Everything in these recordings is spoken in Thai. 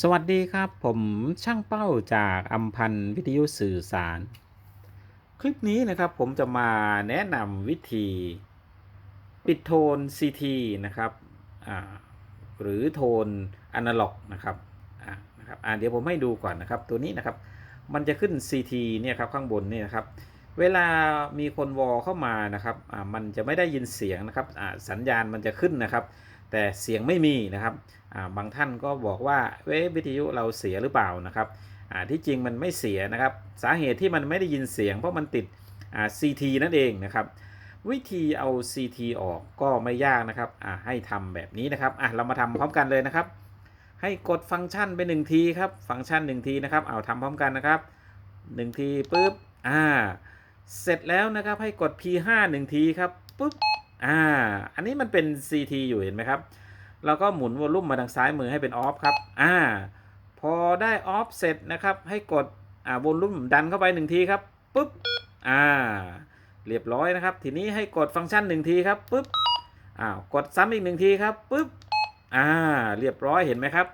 สวัสดีครับ ผมช่างเป้าจากอัมพันธ์วิทยุสื่อสาร คลิปนี้นะครับผมจะมาแนะนำวิธี ปิดโทน CT นะครับหรือโทนอนาล็อกนะครับนะครับอ่าเดี๋ยวผมให้ดูก่อนนะครับ ตัวนี้นะครับ มันจะขึ้น CT เนี่ยครับข้างบนเนี่ยนะครับเวลามีคนวอลเข้ามานะครับมันจะไม่ได้ยินเสียงนะครับสัญญาณมันจะขึ้นนะครับ แต่เสียงไม่มีนะครับบางท่านก็บอกว่าเว็บวิทยุเราเสียหรือเปล่านะครับที่จริงมันไม่เสียนะครับ สาเหตุที่มันไม่ได้ยินเสียงเพราะมันติดอ่า CT นั่นเองนะครับวิธีเอา CT ออกก็ไม่ยากนะครับให้ทำแบบนี้นะครับเรามาทำพร้อมกันเลยนะครับ ให้กดฟังก์ชันไปหนึ่งทีครับฟังก์ชันหนึ่งทีนะครับเอาทำพร้อมกันนะครับหนึ่งทีปุ๊บอ่าเสร็จแล้วนะครับให้กด P5 หนึ่งทีครับปุ๊บ อ่า อันนี้มันเป็น CT อยู่เห็นไหมครับเราก็หมุนวอลลุ่มมาทางซ้ายมือให้เป็นออฟครับ อ่า พอได้ออฟเสร็จนะครับ ให้กด อ่าวอลลุ่มดันเข้าไปหนึ่งทีครับ ปุ๊บ อ่า เรียบร้อยนะครับ ทีนี้ให้กดฟังก์ชันหนึ่งทีครับ ปุ๊บ อ้าว กดซ้ำอีกหนึ่งทีครับ ปุ๊บ อ่า เรียบร้อยเห็นไหมครับ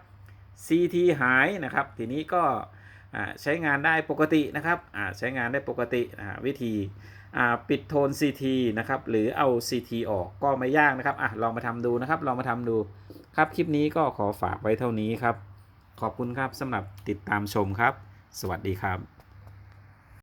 CT หายนะครับ ทีนี้ก็ ใช้งานได้ปกตินะครับใช้งานได้ปกติวิธีปิดโทน CT นะครับหรือเอา CT ออกก็ไม่ยากนะครับอลองมาทำดูนะครับลองมาทำดูครับคลิปนี้ก็ขอฝากไว้เท่านี้ครับ ขอบคุณครับสำหรับติดตามชมครับ สวัสดีครับ